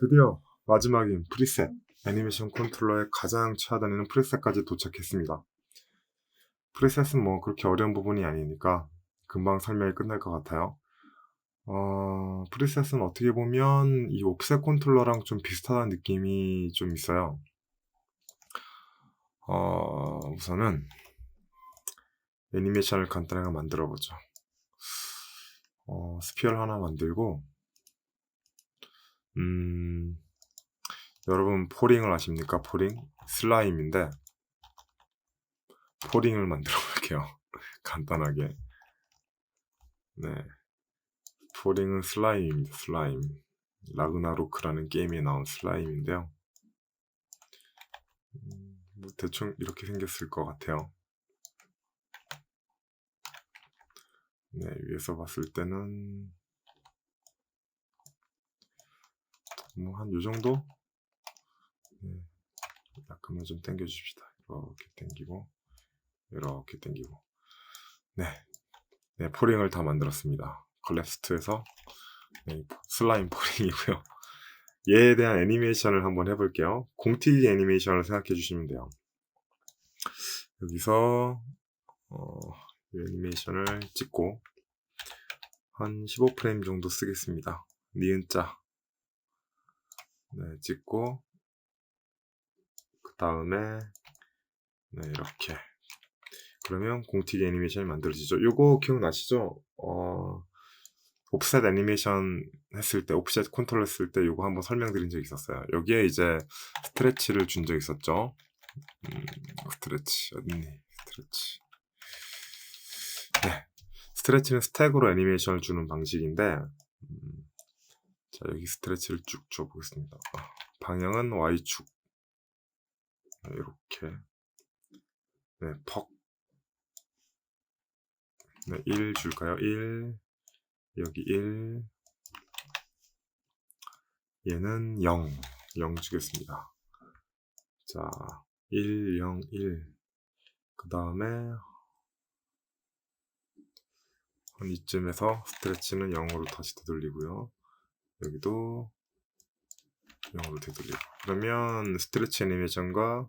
드디어 마지막인 프리셋 애니메이션 컨트롤러의 가장 최하단에는 프리셋까지 도착했습니다. 프리셋은 뭐 그렇게 어려운 부분이 아니니까 금방 설명이 끝날 것 같아요. 어, 프리셋은 어떻게 보면 이 옵셋 컨트롤러랑 좀 비슷하다는 느낌이 좀 있어요. 어, 우선은 애니메이션을 간단하게 만들어 보죠. 어, 스피어를 하나 만들고 음, 여러분 포링을 아십니까? 포링? 슬라임인데 포링을 만들어 볼게요. 간단하게. 네. 포링은 슬라임입니다. 슬라임. 라그나로크라는 게임에 나온 슬라임인데요. 음, 뭐 대충 이렇게 생겼을 것 같아요. 네, 위에서 봤을 때는 뭐 한 요 정도? 네, 약간만 좀 당겨 줍시다. 이렇게 당기고 이렇게 당기고 네, 네 포링을 다 만들었습니다. 컬랩스트에서 네, 슬라임 포링이고요. 얘에 대한 애니메이션을 한번 해볼게요. 공티기 애니메이션을 생각해 주시면 돼요. 여기서 어, 이 애니메이션을 찍고 한 15프레임 정도 쓰겠습니다. 니은자 네, 찍고 그 다음에 네, 이렇게 그러면 공튀기 애니메이션이 만들어지죠. 요거 기억나시죠? 어, 옵셋 애니메이션 했을 때, 옵셋 컨트롤 했을 때 요거 한번 설명드린 적 있었어요. 여기에 이제 스트레치를 준적 있었죠. 음, 스트레치, 어딨니? 스트레치. 네. 스트레치는 스택으로 애니메이션을 주는 방식인데, 음, 자, 여기 스트레치를 쭉 줘보겠습니다. 아, 방향은 Y축. 이렇게. 네, 퍽. 네, 1 줄까요? 1. 여기 1. 얘는 0. 0 주겠습니다. 자, 1, 0, 1. 그 다음에, 한 이쯤에서 스트레치는 0으로 다시 되돌리고요. 여기도 0으로 되돌리고. 그러면 스트레치 애니메이션과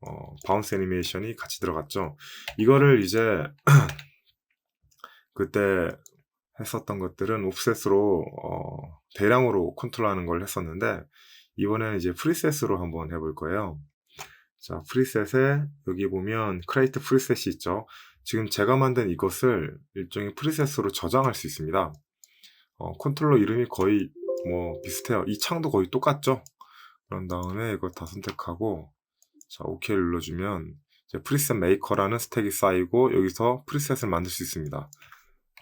어, 바운스 애니메이션이 같이 들어갔죠. 이거를 이제 그때 했었던 것들은 옵셋으로 어, 대량으로 컨트롤하는 걸 했었는데 이번에는 이제 프리셋으로 한번 해볼 거예요. 자, 프리셋에 여기 보면 크레이트 프리셋이 있죠. 지금 제가 만든 이것을 일종의 프리셋으로 저장할 수 있습니다. 어, 컨트롤러 이름이 거의 뭐 비슷해요. 이 창도 거의 똑같죠? 그런 다음에 이거 다 선택하고 자, OK를 눌러주면 이제 프리셋 메이커라는 스택이 쌓이고 여기서 프리셋을 만들 수 있습니다.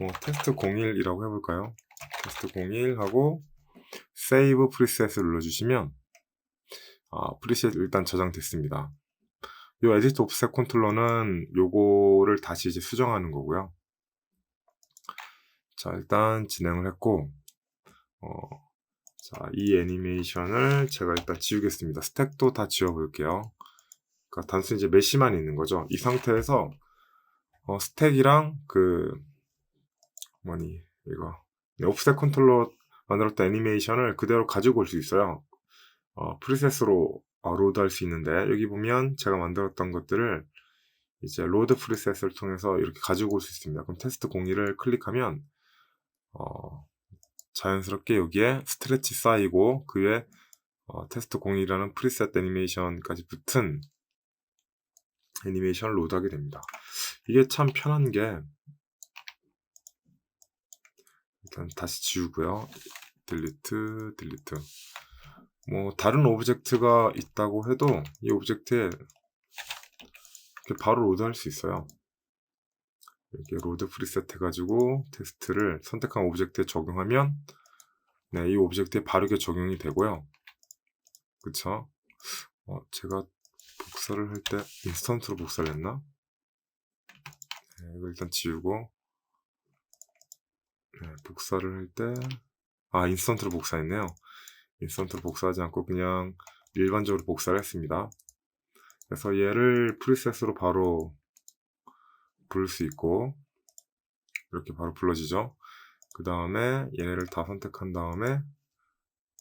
뭐 테스트 01이라고 해볼까요? 테스트 01 하고 세이브 프리셋을 눌러주시면 아, 프리셋 일단 저장됐습니다. 이 에디트 옵셋 컨트롤러는 요거를 다시 이제 수정하는 거고요. 자, 일단 진행을 했고, 어, 자, 이 애니메이션을 제가 일단 지우겠습니다. 스택도 다 지워볼게요. 그러니까 단순히 이제 메시만 있는 거죠. 이 상태에서 어, 스택이랑 그 뭐니 이거 네, 옵셋 컨트롤러 만들었던 애니메이션을 그대로 가지고 올 수 있어요. 어, 프리셋으로 어, 로드할 수 있는데 여기 보면 제가 만들었던 것들을 이제 로드 프리셋을 통해서 이렇게 가지고 올 수 있습니다. 그럼 테스트 01을 클릭하면 어, 자연스럽게 여기에 스트레치 쌓이고 그 위에 어, 테스트 01이라는 프리셋 애니메이션까지 붙은 애니메이션을 로드하게 됩니다. 이게 참 편한 게 일단 다시 지우고요. 딜리트, 딜리트. 뭐 다른 오브젝트가 있다고 해도 이 오브젝트에 이렇게 바로 로드할 수 있어요. 이렇게 로드 프리셋 해가지고 테스트를 선택한 오브젝트에 적용하면 네, 이 오브젝트에 바르게 적용이 되고요. 그쵸? 어, 제가 복사를 할 때 인스턴트로 복사를 했나? 네, 이거 일단 지우고 네, 복사를 할 때 아, 인스턴트로 복사했네요. 인스턴트로 복사하지 않고 그냥 일반적으로 복사를 했습니다. 그래서 얘를 프리셋으로 바로 부를 수 있고 이렇게 바로 불러지죠. 그 다음에 얘네를 다 선택한 다음에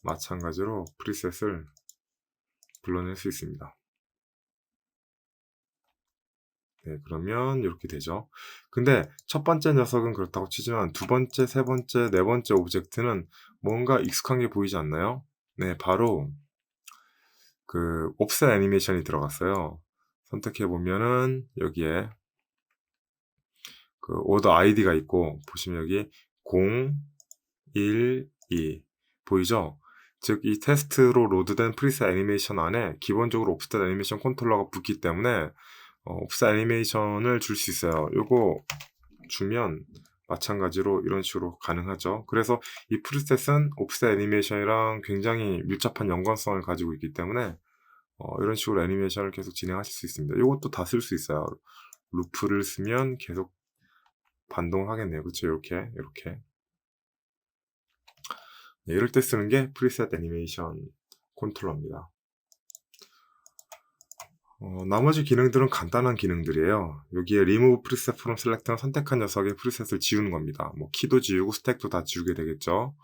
마찬가지로 프리셋을 불러낼 수 있습니다. 네, 그러면 이렇게 되죠. 근데 첫 번째 녀석은 그렇다고 치지만 두 번째, 세 번째, 네 번째 오브젝트는 뭔가 익숙한 게 보이지 않나요? 네, 바로 그 옵셋 애니메이션이 들어갔어요. 선택해 보면은 여기에 그 오더 아이디가 있고 보시면 여기 0, 1, 2 보이죠? 즉 이 테스트로 로드된 프리셋 애니메이션 안에 기본적으로 옵셋 애니메이션 컨트롤러가 붙기 때문에 어, 옵셋 애니메이션을 줄 수 있어요. 요거 주면 마찬가지로 이런 식으로 가능하죠. 그래서 이 프리셋은 옵셋 애니메이션이랑 굉장히 밀접한 연관성을 가지고 있기 때문에 어, 이런 식으로 애니메이션을 계속 진행하실 수 있습니다. 이것도 다 쓸 수 있어요. 루프를 쓰면 계속 반동을 하겠네요. 그렇죠? 이렇게 이렇게 네, 이럴 때 쓰는 게 프리셋 애니메이션 컨트롤러입니다. 어, 나머지 기능들은 간단한 기능들이에요. 여기에 Remove Preset from Select는 선택한 녀석의 프리셋을 지우는 겁니다. 뭐 키도 지우고 스택도 다 지우게 되겠죠.